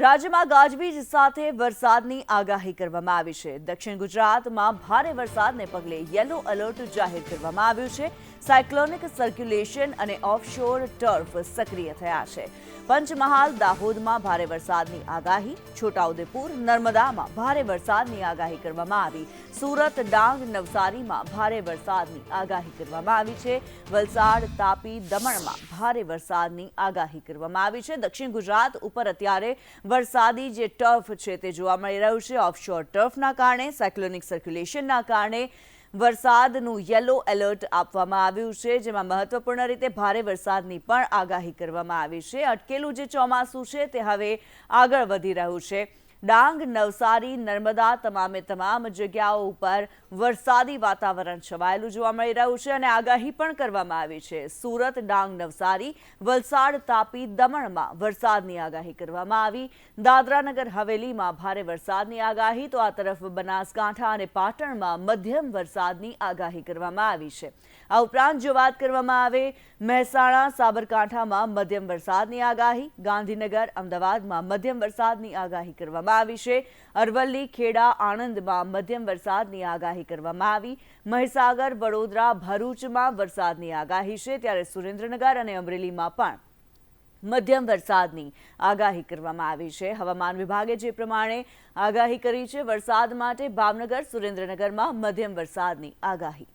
રાજ્યમાં ગાજવીજ સાથે વરસાદની આગાહી કરવામાં આવી છે. દક્ષિણ ગુજરાતમાં ભારે વરસાદને પગલે યલો એલર્ટ જાહેર કરવામાં આવ્યું છે. સાયક્લોનિક સર્ક્યુલેશન અને ઓફશોર ટર્ફ સક્રિય થયા છે. પંચમહાલ, દાહોદમાં ભારે વરસાદની આગાહી. છોટાઉદેપુર, નર્મદામાં ભારે વરસાદની આગાહી કરવામાં આવી. સુરત, ડાંગ, નવસારીમાં ભારે વરસાદની આગાહી કરવામાં આવી છે. વલસાડ, તાપી, દમણમાં ભારે વરસાદની આગાહી કરવામાં આવી છે. દક્ષિણ ગુજરાત ઉપર અત્યારે વરસાદી જે ટર્ફ છે તે જોવા મળી રહ્યું છે. ઓફશોર ટર્ફના કારણે સાયક્લોનિક સર્ક્યુલેશનના કારણે વરસાદનું યલો એલર્ટ આપવામાં આવ્યું છે, જેમાં મહત્વપૂર્ણ રીતે ભારે વરસાદની પણ આગાહી કરવામાં આવી છે. અટકેલું જે ચોમાસું છે તે હવે આગળ વધી રહ્યું છે. ડાંગ, નવસારી, નર્મદા તમામે તમામ જગ્યાઓ ઉપર વરસાદી વાતાવરણ છવાયેલું જોવા મળી રહ્યું છે અને આગાહી પણ કરવામાં આવી છે. સુરત, ડાંગ, નવસારી, વલસાડ, તાપી, દમણમાં વરસાદની આગાહી કરવામાં આવી. દાદરાનગર, હવેલીમાં ભારે વરસાદની આગાહી, તો આ તરફ બનાસકાંઠા અને પાટણમાં મધ્યમ વરસાદની આગાહી કરવામાં આવી છે. આ ઉપરાંત જો વાત કરવામાં આવે, મહેસાણા, સાબરકાંઠામાં મધ્યમ વરસાદની આગાહી, ગાંધીનગર, અમદાવાદમાં મધ્યમ વરસાદની આગાહી કરવામાં આવી વિશે અરવલ્લી, ખેડા, આણંદમાં મધ્યમ વરસાદની આગાહી કરવામાં આવી. મહીસાગર, વડોદરા, ભરૂચમાં વરસાદની આગાહી છે. ત્યારે સુરેન્દ્રનગર અને અમરેલીમાં પણ મધ્યમ વરસાદની આગાહી કરવામાં આવી છે. હવામાન વિભાગે જે પ્રમાણે આગાહી કરી છે, વરસાદ માટે ભાવનગર, સુરેન્દ્રનગરમાં મધ્યમ વરસાદની આગાહી.